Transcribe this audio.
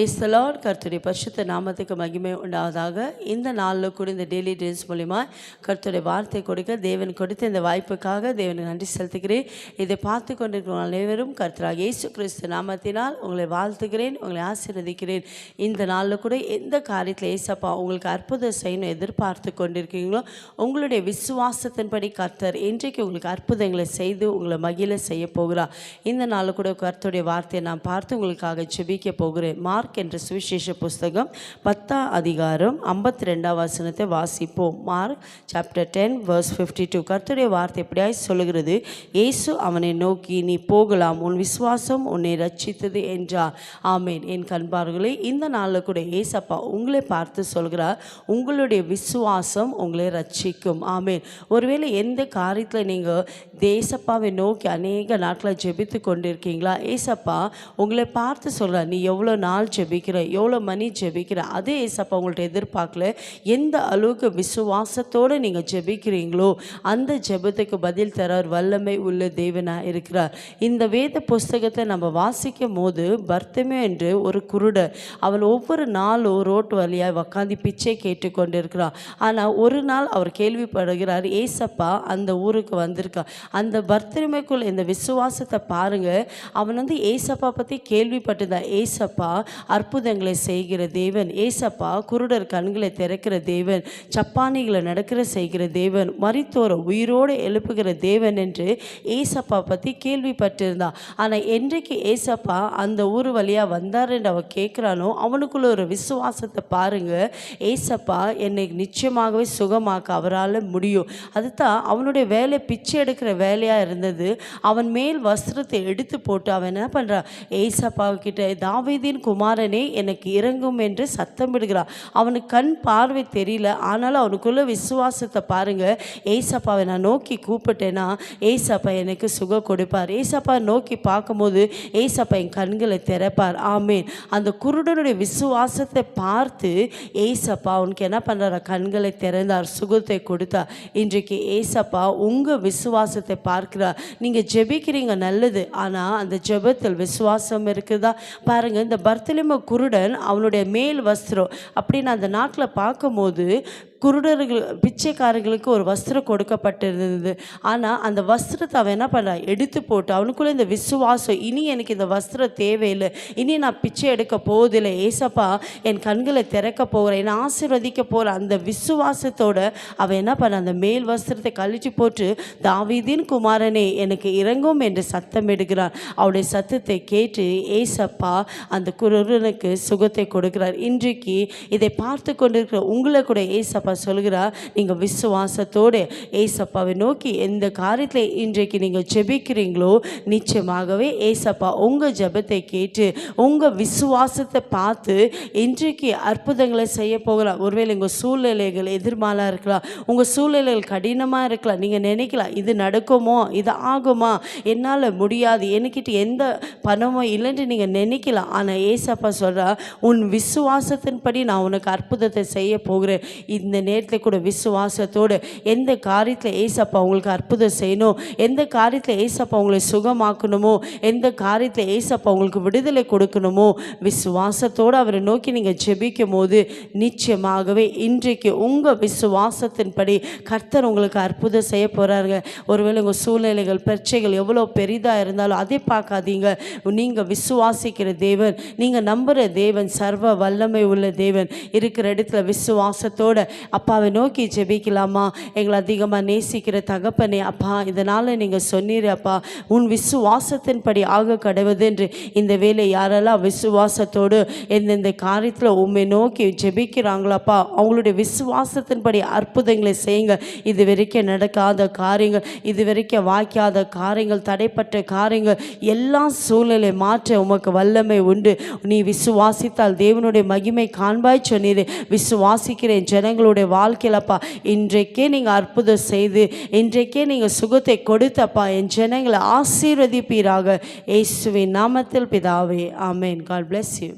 Praise the Lord கர்த்துடைய பரிசுத்த நாமத்துக்கு மகிமை உண்டாவதாக. இந்த நாளில் கூட இந்த டெய்லி டேஸ் மூலிமா கர்த்துடைய வார்த்தை கொடுக்க தேவன் கொடுத்த இந்த வாய்ப்புக்காக தேவனுக்கு நன்றி செலுத்துகிறேன். இதை பார்த்து கொண்டிருக்கிற அனைவரும் கர்த்தராக இயேசு கிறிஸ்து நாமத்தினால் உங்களை வாழ்த்துகிறேன் உங்களை ஆசீர்வதிக்கிறேன். இந்த நாளில் கூட எந்த காரியத்தில் ஏசப்பா உங்களுக்கு அற்புதம் செய்யணும் எதிர்பார்த்து கொண்டிருக்கீங்களோ உங்களுடைய விசுவாசத்தின்படி கர்த்தர் இன்றைக்கு உங்களுக்கு அற்புதங்களை செய்து உங்களை மகிழ செய்ய போகிறார். இந்த நாளில் கூட கர்த்தருடைய வார்த்தையை நான் பார்த்து உங்களுக்காக செபிக்க போகிறேன். மார்க் என்ற சுவிசேஷ புஸ்தகம் பத்தாம் அதிகாரம் ஐம்பத்தி ரெண்டாம் வசனத்தை வாசிப்போம். Mark chapter ten verse fifty two கர்த்தருடைய வார்த்தை எப்படியாய் சொல்லுகிறது? இயேசு அவனை நோக்கி நீ போகலாம் உன் விசுவாசம் உன்னை ரட்சித்தது என்றார். ஆமேன். என் கண்பார்களே இந்த நாளில் கூட ஏசப்பா உங்களை பார்த்து சொல்கிறார். உங்களுடைய விசுவாசம் உங்களை ரட்சிக்கும் ஆமேன். ஒருவேளை எந்த காரியத்தில் நீங்கள் தேசப்பாவை நோக்கி அநேக நாட்களில் ஜெபித்து கொண்டிருக்கீங்களா? ஏசப்பா உங்களை பார்த்து சொல்கிறார் நீ எவ்வளோ நாள் ஜெபிக்கிறேன். எவ்வளோ மணி ஜெபிக்கிற அதே ஏசப்பா உங்கள்ட்ட எதிர்பார்க்கல. எந்த அளவுக்கு விசுவாசத்தோடு நீங்கள் ஜெபிக்கிறீங்களோ அந்த ஜெபத்துக்கு பதில் தரார். வல்லமை உள்ள தேவனாக இருக்கிறார். இந்த வேத புஸ்தகத்தை நம்ம வாசிக்கும் போது பர்த்தமே என்று ஒரு குருடர் அவள் ஒவ்வொரு நாளும் ரோட்டு வழியாக உக்காந்து பிச்சை கேட்டு கேட்டுக்கொண்டிருக்கிறான் ஆனால் ஒரு நாள் அவர் கேள்விப்படுகிறார் ஏசப்பா அந்த ஊருக்கு வந்திருக்கா. அந்த பர்த்தமைக்குள் இந்த விசுவாசத்தை பாருங்க. அவன் வந்து ஏசப்பா பற்றி கேள்விப்பட்டுதான் ஏசப்பா அற்புதங்களை செய்கிற தேவன். ஏசப்பா குருடர் கண்களை திறக்கிற தேவன். சப்பானிகளை நடக்கிற செய்கிற தேவன். மறித்தோரை உயிரோடு எழுப்புகிற தேவன் என்று ஏசப்பா பற்றி கேள்விப்பட்டிருந்தான். ஆனால் என்றைக்கு ஏசப்பா அந்த ஊர் வழியாக வந்தார் என்று அவன் கேட்குறானோ அவனுக்குள்ள ஒரு விசுவாசத்தை பாருங்க. ஏசப்பா என்னை நிச்சயமாகவே சுகமாக்க அவரால் முடியும். அதுதான் அவனுடைய வேலை பிச்சை எடுக்கிற வேலையாக இருந்தது. அவன் மேல் வஸ்திரத்தை எடுத்து போட்டு அவன் என்ன பண்ணுறான் ஏசப்பா கிட்ட தாவீதின் குமாரனே எனக்கு இறங்கும் என்று சத்தமிடுகிறான் அவனுக்கு கண் பார்வை தெரியல. ஆனாலும் அவனுக்குள்ள விசுவாசத்தை பாருங்க. ஏசப்பாவை நான் நோக்கி கூப்பிட்டேன்னா ஏசப்பா எனக்கு சுகம் கொடுப்பார். ஏசப்பா நோக்கி பார்க்கும்போது ஏசப்பா என் கண்களை திறப்பார். ஆமேன். அந்த குருடனுடைய விசுவாசத்தை பார்த்து ஏசப்பா அவனுக்கு என்ன பண்ணுறார் கண்களை திறந்தார் சுகத்தை கொடுத்தார். இன்றைக்கு ஏசப்பா உங்கள் விசுவாசத்தை பார்க்கிறார். நீங்கள் ஜெபிக்கிறீங்க நல்லது. ஆனால் அந்த ஜெபத்தில் விசுவாசம் இருக்குதா? பாருங்கள் இந்த பர்த்தலிம குருடன் அவனுடைய மேல் வஸ்திரம் அப்படின்னு அந்த நாட்டில் பார்க்கும்போது குருடர்கள் பிச்சைக்காரர்களுக்கு ஒரு வஸ்திரம் கொடுக்கப்பட்டிருந்தது. ஆனால் அந்த வஸ்திரத்தை அவன் என்ன பண்ண எடுத்து போட்டு அவனுக்குள்ளே இந்த விசுவாசம் இனி எனக்கு இந்த வஸ்திரம் தேவையில்லை. இனி நான் பிச்சை எடுக்க போவதில்லை. ஏசப்பா என் கண்களை திறக்க போகிறேன் என்னை ஆசீர்வதிக்க போகிற அந்த விசுவாசத்தோட அவன் என்ன பண்ண அந்த மேல் வஸ்திரத்தை கழிச்சு போட்டு தாவிதின் குமாரனே எனக்கு இறங்கும் என்று சத்தம் எடுக்கிறார் அவருடைய சத்தத்தை கேட்டு ஏசப்பா அந்த குருடனுக்கு சுகத்தை கொடுக்கிறார். இன்றைக்கு இதை பார்த்து கொண்டிருக்கிற உங்களை கூட ஏசப்பா சொல்கிறார் நீங்கள் விசுவாசத்தோடு ஏசப்பாவை நோக்கி எந்த காரியத்தில் இன்றைக்கு நீங்கள் ஜெபிக்கிறீங்களோ நிச்சயமாகவே ஏசப்பா உங்கள் ஜெபத்தை கேட்டு உங்கள் விசுவாசத்தை பார்த்து இன்றைக்கு அற்புதங்களை செய்ய போகலாம் ஒருவேளை உங்கள் சூழ்நிலைகள் எதிர்மாலாக இருக்கலாம் உங்கள் சூழ்நிலைகள் கடினமாக இருக்கலாம் நீங்கள் நினைக்கலாம் இது நடக்குமோ இது ஆகுமா என்னால் முடியாது என்கிட்ட எந்த பணமோ இல்லைன்னு நீங்கள் நினைக்கலாம். ஆனால் ஏசப்பா சொல்கிறா உன் விசுவாசத்தின்படி நான் உனக்கு அற்புதத்தை செய்ய போகிறேன். இந்த நேரத்தில் கூட விசுவாசத்தோடு எந்த காரியத்தில் ஏசப்பா உங்களுக்கு அற்புதம் செய்யணும் எந்த காரியத்தில் ஏசப்பா உங்களை சுகமாக்கணுமோ எந்த காரியத்தில் ஏசப்பா உங்களுக்கு விடுதலை கொடுக்கணுமோ விசுவாசத்தோடு அவரை நோக்கி நீங்கள் ஜெபிக்கும் போது நிச்சயமாகவே இன்றைக்கு உங்கள் விசுவாசத்தின்படி கர்த்தர் உங்களுக்கு அற்புதம் செய்ய போகிறாருங்க ஒருவேளை உங்கள் சூழ்நிலைகள் பிரச்சனைகள் எவ்வளோ பெரிதாக இருந்தாலும் அதை பார்க்காதீங்க. நீங்கள் விசுவாசிக்கிற தேவன் நீங்கள் நம்புகிற தேவன் சர்வ வல்லமை உள்ள தேவன். இருக்கிற இடத்துல விசுவாசத்தோட அப்பாவை நோக்கி ஜெபிக்கலாமா? எங்களை அதிகமாக நேசிக்கிற தகப்பனே அப்பா இதனால் நீங்கள் சொன்னீர் அப்பா. உன் விசுவாசத்தின்படி ஆக கடவுது என்று இந்த வேலை யாரெல்லாம் விசுவாசத்தோடு எந்தெந்த காரியத்தில் உண்மை நோக்கி ஜெபிக்கிறாங்களாப்பா அவங்களுடைய விசுவாசத்தின்படி அற்புதங்களை செய்யுங்க. இது வரைக்கும் நடக்காத காரியங்கள் இது வரைக்கும் வாய்க்காத காரியங்கள் தடைப்பட்ட காரியங்கள் எல்லா சூழ்நிலை மாற்ற உமக்கு வல்லமை உண்டு. நீ விசுவாசித்தால் தேவனுடைய மகிமை காண்பாய் சொன்னீரே. விசுவாசிக்கிறேன் ஜனங்களுடைய எங்களுடைய வாழ்க்கையிலப்பா இன்றைக்கே நீங்கள் அற்புதம் செய்து இன்றைக்கே நீங்கள் சுகத்தை கொடுத்தப்பா என் ஜனங்களை ஆசீர்வதிப்பீராக. இயேசுவின் நாமத்தில் பிதாவே ஆமேன். God bless you